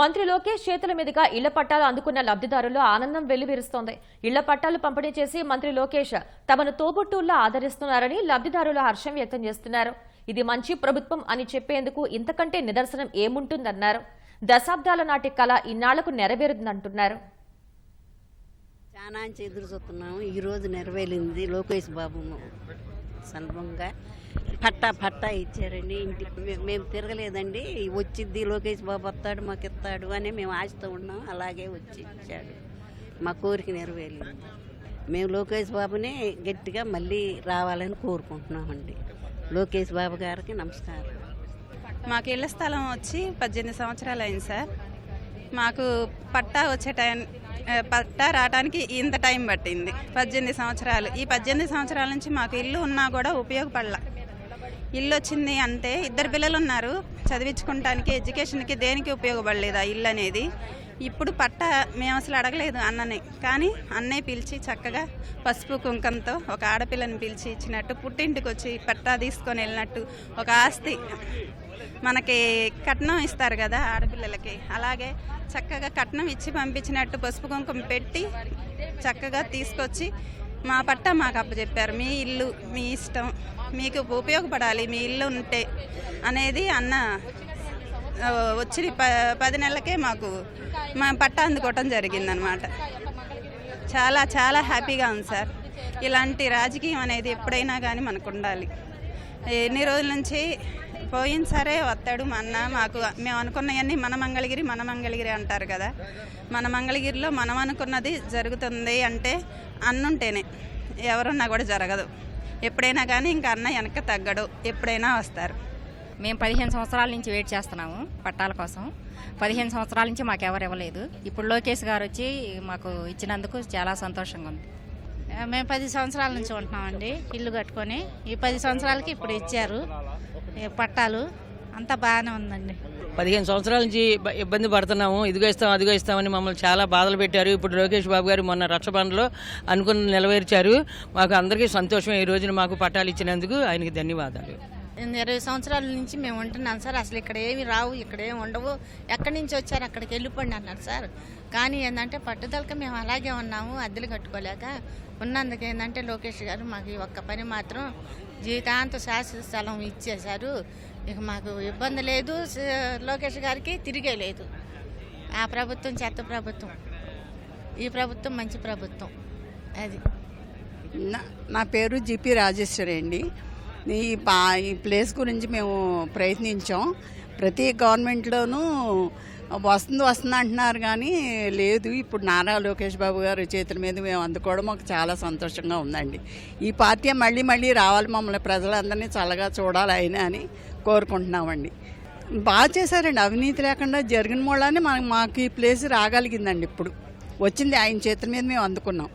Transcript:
మంత్రి లోకేష్ చేతుల మీదుగా ఇళ్ళ పట్టాలు అందుకున్న లబ్ధిదారుల్లో ఆనందం వెల్లివిరుస్తోంది. ఇళ్ళ పట్టాలు పంపిణీ చేసి మంత్రి లోకేష్ తమను తోబుట్టువుల్లో ఆదరిస్తున్నారని లబ్ధిదారులు హర్షం వ్యక్తం చేస్తున్నారు. ఇది మంచి ప్రభుత్వం అని చెప్పేందుకు ఇంతకంటే నిదర్శనం ఏముంటుందన్నారు. దశాబ్దాల నాటి కళ ఇన్నాళ్ళకు నెరవేరుందంటున్నారు చాలా ఎదురు చూస్తున్నాము ఈ రోజు నెరవేరింది లోకేష్ బాబు. సందర్భంగా పట్టా పట్టా ఇచ్చారండి. ఇంటి మేము తిరగలేదండి. వచ్చిద్ది లోకేష్ బాబు వస్తాడు మాకు ఇస్తాడు అని మేము ఆశతో ఉన్నాం. అలాగే వచ్చి ఇచ్చాడు. మా కోరిక నెరవేరింది. మేము లోకేష్ బాబుని గట్టిగా మళ్ళీ రావాలని కోరుకుంటున్నామండి. లోకేష్ బాబు గారికి నమస్కారం. మాకు ఇళ్ళ స్థలం వచ్చి పద్దెనిమిది సంవత్సరాలు అయింది సార్. మాకు పట్టా వచ్చే టైం పట్టా రావడానికి ఇంత టైం పట్టింది. పద్దెనిమిది సంవత్సరాలు. ఈ పద్దెనిమిది సంవత్సరాల నుంచి మాకు ఇల్లు ఉన్నా కూడా ఉపయోగపడలా. ఇల్లు వచ్చింది అంటే ఇద్దరు పిల్లలు ఉన్నారు. చదివించుకుంటానికి ఎడ్యుకేషన్కి దేనికి ఉపయోగపడలేదు ఆ ఇల్లు అనేది. ఇప్పుడు పట్ట మేము అసలు అడగలేదు అన్నని. కానీ అన్నయ్య పిలిచి చక్కగా పసుపు కుంకంతో ఒక ఆడపిల్లని పిలిచి ఇచ్చినట్టు పుట్టింటికి వచ్చి పట్టా తీసుకొని వెళ్ళినట్టు ఒక ఆస్తి. మనకి కట్నం ఇస్తారు కదా ఆడపిల్లలకి. అలాగే చక్కగా కట్నం ఇచ్చి పంపించినట్టు పసుపు కుంకుమ పెట్టి చక్కగా తీసుకొచ్చి మా పట్ట మాకు అప్పచెప్పారు. మీ ఇల్లు మీ ఇష్టం మీకు ఉపయోగపడాలి మీ ఇల్లు ఉంటే అనేది అన్న వచ్చిన ప పది నెలలకే మాకు మా పట్ట అందుకోవటం జరిగిందనమాట చాలా చాలా హ్యాపీగా ఉంది సార్. ఇలాంటి రాజకీయం అనేది ఎప్పుడైనా కానీ మనకు ఉండాలి ఎన్ని రోజుల నుంచి పోయిన సరే వస్తాడు మా అన్న మాకు మేము అనుకున్నవన్నీ మన మంగళగిరి మన మంగళగిరి అంటారు కదా. మన మంగళగిరిలో మనం అనుకున్నది జరుగుతుంది అంటే అన్నుంటేనే ఎవరున్నా కూడా జరగదు. ఎప్పుడైనా కానీ ఇంకా అన్న వెనక తగ్గడు ఎప్పుడైనా వస్తారు. మేము పదిహేను సంవత్సరాల నుంచి వెయిట్ చేస్తున్నాము పట్టాల కోసం. పదిహేను సంవత్సరాల నుంచి మాకు ఎవరు ఇవ్వలేదు. ఇప్పుడు లోకేష్ గారు వచ్చి మాకు ఇచ్చినందుకు చాలా సంతోషంగా ఉంది. మేము పది సంవత్సరాల నుంచి ఉంటున్నామండి ఇల్లు కట్టుకొని. ఈ పది సంవత్సరాలకి ఇప్పుడు ఇచ్చారు. పట్టాలు. అంతా బాగానే ఉందండి. పదిహేను సంవత్సరాల నుంచి ఇబ్బ- ఇబ్బంది పడుతున్నాము. ఇదిగో ఇస్తాం అదిగో ఇస్తామని మమ్మల్ని చాలా బాధలు పెట్టారు. ఇప్పుడు లోకేష్ బాబు గారు మొన్న రక్షబంధలో అనుకుని నెరవేర్చారు. మాకు అందరికీ సంతోషం ఈ రోజున మాకు పట్టాలు ఇచ్చినందుకు ఆయనకి ధన్యవాదాలు. ఇరవై సంవత్సరాల నుంచి మేము ఉంటున్నాం సార్. అసలు ఇక్కడ ఏమి రావు ఇక్కడ ఏమి ఉండవు. ఎక్కడి నుంచి వచ్చారు అక్కడికి వెళ్ళిపోండి అన్నారు సార్. కానీ ఏంటంటే పట్టుదలకి మేము అలాగే ఉన్నాము అద్దెలు కట్టుకోలేక ఉన్నందుకు ఏంటంటే లోకేష్ గారు మాకు ఈ ఒక్క పని మాత్రం జీవితాంత శాశ్వత స్థలం ఇచ్చేశారు. ఇక మాకు ఇబ్బంది లేదు. లోకేష్ గారికి తిరిగే లేదు. ఆ ప్రభుత్వం చెత్త ప్రభుత్వం. ఈ ప్రభుత్వం మంచి ప్రభుత్వం. అది. నా- నా పేరు జిపి రాజేశ్వరి అండి. ఈ పా ఈ ప్లేస్ గురించి మేము ప్రయత్నించాం. ప్రతి గవర్నమెంట్లోనూ వస్తుంది వస్తుంది అంటున్నారు కానీ లేదు. ఇప్పుడు నారా లోకేష్ బాబు గారు చేతుల మీద మేము అందుకోవడం మాకు చాలా సంతోషంగా ఉందండి. ఈ పార్టీ మళ్ళీ మళ్ళీ రావాలి మమ్మల్ని ప్రజలందరినీ చల్లగా చూడాలి అయినా అని కోరుకుంటున్నామండి. బాగా చేశారండి. అవినీతి లేకుండా జరిగిన మూలానే మనకు మాకు ఈ ప్లేస్ రాగలిగిందండి ఇప్పుడు. వచ్చింది ఆయన చేతుల మీద మేము అందుకున్నాం.